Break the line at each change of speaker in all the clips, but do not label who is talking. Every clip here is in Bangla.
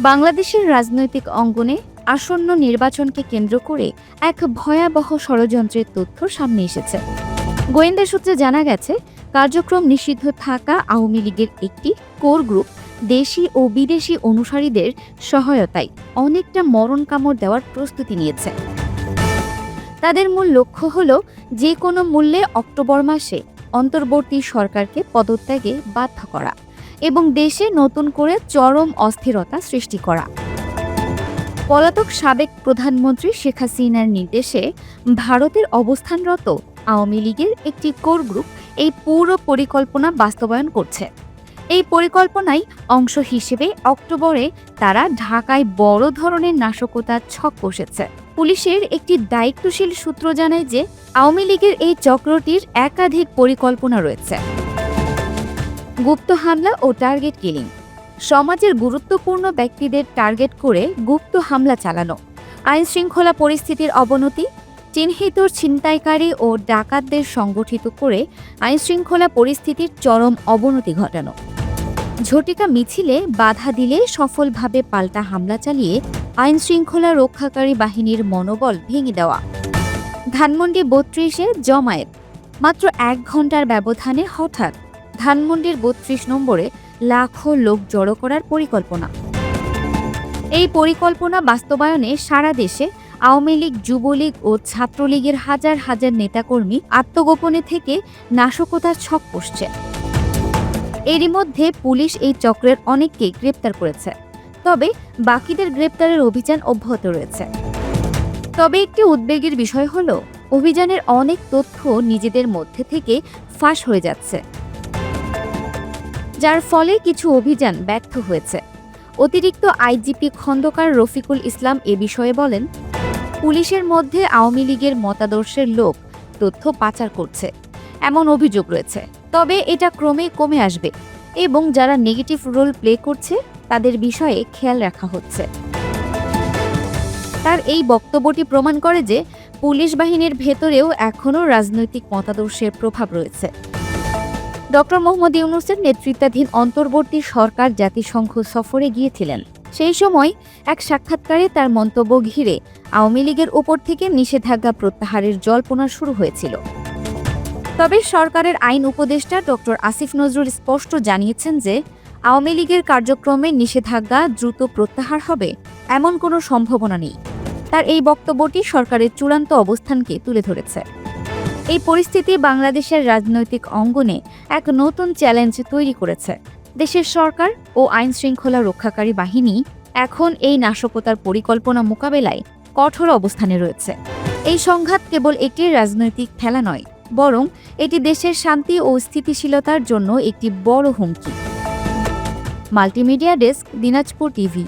বাংলাদেশের রাজনৈতিক অঙ্গনে আসন্ন নির্বাচনকে কেন্দ্র করে এক ভয়াবহ ষড়যন্ত্রের তথ্য সামনে এসেছে। গোয়েন্দা সূত্রে জানা গেছে, কার্যক্রম নিষিদ্ধ থাকা আওয়ামী লীগের একটি কোর গ্রুপ দেশি ও বিদেশি অনুসারীদের সহায়তায় অনেকটা মরণ কামড় দেওয়ার প্রস্তুতি নিয়েছে। তাদের মূল লক্ষ্য হল যে কোনো মূল্যে অক্টোবর মাসে অন্তর্বর্তী সরকারকে পদত্যাগে বাধ্য করা। এবং দেশে নতুন করে চরম অস্থিরতা সৃষ্টি করা। পলাতক সাবেক প্রধানমন্ত্রী শেখ হাসিনার নির্দেশে ভারতের অবস্থানরত আওয়ামী লীগের একটি কোর গ্রুপ এই পুরো পরিকল্পনা বাস্তবায়ন করছে। এই পরিকল্পনায় অংশ হিসেবে অক্টোবরে তারা ঢাকায় বড় ধরনের নাশকতার ছক কষেছে। পুলিশের একটি দায়িত্বশীল সূত্র জানায় যে, আওয়ামী লীগের এই চক্রটির একাধিক পরিকল্পনা রয়েছে। গুপ্ত হামলা ও টার্গেট কিলিং। সমাজের গুরুত্বপূর্ণ ব্যক্তিদের টার্গেট করে গুপ্ত হামলা চালানো। আইন শৃঙ্খলা পরিস্থিতির অবনতি চিহ্নিত ছিনতাইকারী ও ডাকাতদের সংগঠিত করে আইন শৃঙ্খলা পরিস্থিতির চরম অবনতি ঘটানো। ঝটিকা মিছিলে বাধা দিলে সফলভাবে পাল্টা হামলা চালিয়ে আইন শৃঙ্খলা রক্ষাকারী বাহিনীর মনোবল ভেঙে দেওয়া। ধানমন্ডি বত্রিশে জমায়েত। মাত্র এক ঘণ্টার ব্যবধানে হঠাৎ ধানমন্ডির বত্রিশ নম্বরে লাখো লোক জড়ো করার পরিকল্পনা। এই পরিকল্পনা বাস্তবায়নে সারা দেশে আওয়ামী লীগ, যুবলীগ ও ছাত্রলীগের হাজার হাজার নেতাকর্মী আত্মগোপনে থেকে নাশকতার ছক কষছে এরই মধ্যে পুলিশ এই চক্রের অনেককে গ্রেপ্তার করেছে। তবে বাকিদের গ্রেপ্তারের অভিযান অব্যাহত রয়েছে। তবে একটি উদ্বেগের বিষয় হল, অভিযানের অনেক তথ্য নিজেদের মধ্যে থেকে ফাঁস হয়ে যাচ্ছে। যার ফলে কিছু অভিযান ব্যর্থ হয়েছে। অতিরিক্ত আইজিপি খন্দকার রফিকুল ইসলাম এ বিষয়ে বলেন, পুলিশের মধ্যে আওয়ামী লীগের মতাদর্শের লোক তথ্য পাচার করছে। এমন অভিযোগ রয়েছে। তবে এটা ক্রমে কমে আসবে এবং যারা নেগেটিভ রোল প্লে করছে, তাদের বিষয়ে খেয়াল রাখা হচ্ছে। তার এই বক্তব্যটি প্রমাণ করে যে, পুলিশ বাহিনীর ভেতরেও এখনও রাজনৈতিক মতাদর্শের প্রভাব রয়েছে। ডক্টর মোহাম্মদ ইউনুসের নেতৃত্বাধীন অন্তর্বর্তী সরকার জাতিসংঘ সফরে গিয়েছিলেন। সেই সময় এক সাক্ষাৎকারে তার মন্তব্য ঘিরে আওয়ামী লীগের উপর থেকে নিষেধাজ্ঞা প্রত্যাহারের জল্পনা শুরু হয়েছিল। তবে সরকারের আইন উপদেষ্টা ডক্টর আসিফ নজরুল স্পষ্ট জানিয়েছেন যে, আওয়ামী লীগের কার্যক্রমে নিষেধাজ্ঞা দ্রুত প্রত্যাহার হবে এমন কোনো সম্ভাবনা নেই। তার এই বক্তব্যটি সরকারের চূড়ান্ত অবস্থানকে তুলে ধরেছে। এই পরিস্থিতি বাংলাদেশের রাজনৈতিক অঙ্গনে এক নতুন চ্যালেঞ্জ তৈরি করেছে। দেশের সরকার ও আইন শৃঙ্খলা রক্ষাকারী বাহিনী এখন এই নাশকতার পরিকল্পনা মোকাবেলায় কঠোর অবস্থানে রয়েছে। এই সংঘাত কেবল একটি রাজনৈতিক খেলা নয়, বরং এটি দেশের শান্তি ও স্থিতিশীলতার জন্য একটি বড় হুমকি। Multimedia desk, Dinajpur TV.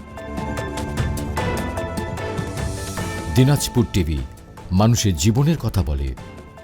Dinajpur TV, মানুষের জীবনের কথা বলে।